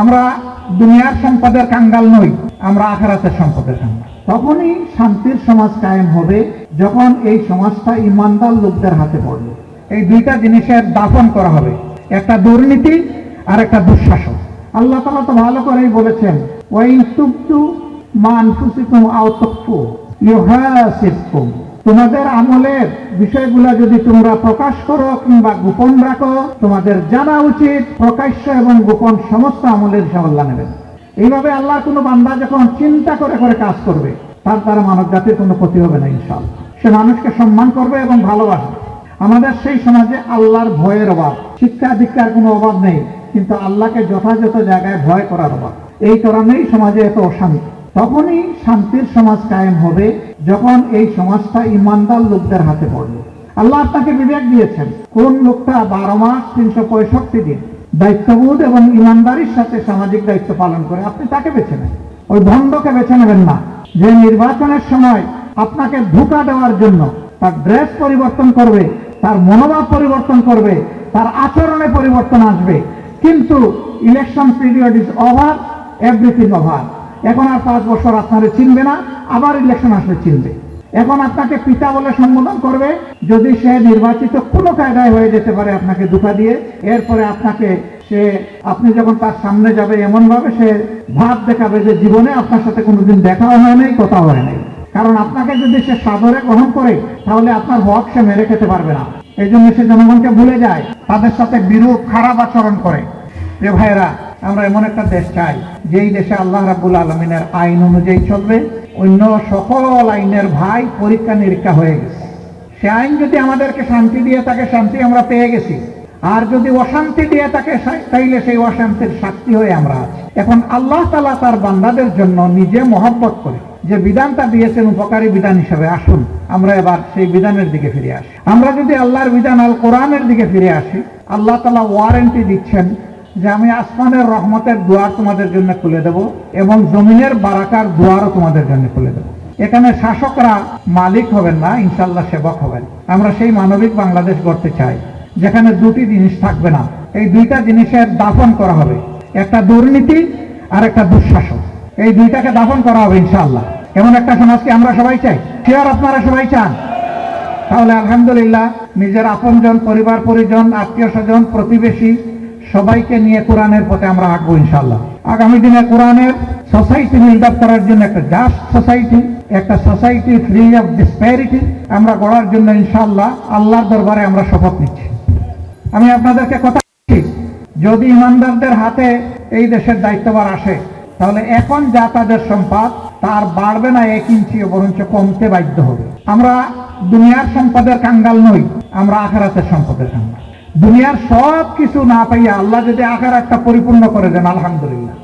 আমরা দুনিয়ার সম্পদের কাঙ্গাল নই, আমরা আখেরাতের সম্পদের কাঙ্গাল। তখনই শান্তির সমাজ কায়েম হবে যখন এই সমাজটা ইমানদার লোকদের হাতে পড়বে। এই দুইটা জিনিসের দাফন করা হবে, একটা দুর্নীতি আর একটা দুঃশাসন। আল্লাহ তালা তো ভালো করেই বলেছেন, ওয়াইন তুবতু মান ফুসিকুম আও তকফু ইউহাসিবকুম। তোমাদের আমলের বিষয়গুলো যদি তোমরা প্রকাশ করো কিংবা গোপন রাখো, তোমাদের জানা উচিত, প্রকাশ্য এবং গোপন সমস্ত আমলের হিসাব আল্লাহ নেবেন এইভাবে আল্লাহ কোনো বান্দা যখন চিন্তা করে করে কাজ করবে, তার দ্বারা মানব জাতির কোনো ক্ষতি হবে না ইনশাল সে মানুষকে সম্মান করবে এবং ভালোবাসবে। আমাদের সেই সমাজে আল্লাহর ভয়ের অভাব, শিক্ষা দীক্ষার কোনো অভাব নেই, কিন্তু আল্লাহকে যথাযথ জায়গায় ভয় করার অভাব। এই কারণেই সমাজে এত অশান্তি। তখনই শান্তির সমাজ কায়েম হবে যখন এই সমাজটা ইমানদার লোকদের হাতে পড়বে। আল্লাহ আপনাকে বিবেক দিয়েছেন, কোন লোকটা বারো মাস তিনশো পঁয়ষট্টি দিন দায়িত্ববোধ এবং ইমানদারির সাথে সামাজিক দায়িত্ব পালন করে, আপনি তাকে বেছে নেন। ওই ভণ্ডকে বেছে নেবেন না। যে নির্বাচনের সময় আপনাকে ধোকা দেওয়ার জন্য তার ড্রেস পরিবর্তন করবে, তার মনোভাব পরিবর্তন করবে, তার আচরণে পরিবর্তন আসবে, কিন্তু election period is over everything over এখন আর পাঁচ বছর আপনারে চিনবে না, আবার ইলেকশন আসলে চিনবে। এখন আপনাকে পিতা বলে সম্বোধন করবে, যদি সে নির্বাচিত কোনো কায়দায় হয়ে যেতে পারে আপনাকে দুঃখা দিয়ে, এরপরে আপনাকে সে, আপনি যখন তার সামনে যাবে এমন ভাবে সে ভাব দেখাবে যে জীবনে আপনার সাথে কোনোদিন দেখাও হয় নাই, কথাও হয় নাই। কারণ আপনাকে যদি সে সাদরে গ্রহণ করে, তাহলে আপনার হক সে মেরে খেতে পারবে না। এই জন্য সে জনগণকে ভুলে যায়, তাদের সাথে বিরূপ খারাপ আচরণ করে। যে ভাইরা আমরা এমন একটা দেশ চাই, যেই দেশে আল্লাহ রাবুল আলমিনের আইন অনুযায়ী চলবে, অন্য সকল আইনের ভাই পরীক্ষা নিরীক্ষা হয়ে গেছে। সে আইন যদি আমাদেরকে শান্তি দিয়ে থাকে, শান্তি আমরা পেয়ে গেছি। আর যদি অশান্তি দিয়ে সা- তাইলে সেই অশান্তির সাক্ষী হয়ে আমরা আছি। এখন আল্লাহ তালা তার বান্দাদের জন্য নিজে মহব্বত করে, যে বিধানটা দিয়েছেন উপকারী বিধান হিসেবে আসুন, আমরা এবার সেই বিধানের দিকে ফিরে আসি। আমরা যদি আল্লাহর বিধান আল কোরআনের দিকে ফিরে আসি, আল্লাহ তালা ওয়ারেন্টি দিচ্ছেন যে আমি আসমানের রহমতের দুয়ার তোমাদের জন্য খুলে দেব এবং জমিনের বারাকার দুয়ারও তোমাদের জন্য খুলে দেব। এখানে শাসকরা মালিক হবেন না ইনশাল্লাহ সেবক হবেন। আমরা সেই মানবিক বাংলাদেশ গড়তে চাই, যেখানে দুটি জিনিস থাকবে না। এই দুইটা জিনিসের দাফন করা হবে, একটা দুর্নীতি আর একটা দুঃশাসন। এই দুইটাকে দাফন করা হবে ইনশাল্লাহ এমন একটা সমাজকে আমরা সবাই চাই? আর আপনারা সবাই চান? তাহলে আলহামদুলিল্লাহ, নিজের আপনজন, পরিবার, পরিজন, আত্মীয় স্বজন, প্রতিবেশী সবাইকে নিয়ে কোরআনের পথে আমরা আঁকবো ইনশাল্লাহ আগামী দিনে কোরআনের সোসাইটি বিল্ড আপ করার জন্য একটা জাস্ট সোসাইটি একটা সোসাইটি ফ্রি অফ ডিসপ্যারিটি আমরা গড়ার জন্য ইনশাল্লাহ আল্লাহর দরবারে আমরা শপথ নিচ্ছি। আমি আপনাদেরকে কথা দিচ্ছি যদি ইমানদারদের হাতে এই দেশের দায়িত্বভার আসে, তাহলে এখন যা তাদের সম্পদ, তার বাড়বে না এক ইঞ্চিও বরঞ্চ কমতে বাধ্য হবে। আমরা দুনিয়ার সম্পদের কাঙ্গাল নই, আমরা আখেরাতের সম্পদের কাঙ্গাল। দুনিয়ার সব কিছু না পাইয়া আল্লাহ যদি আকার একটা পরিপূর্ণ করে দেন আলহামদুলিল্লাহ।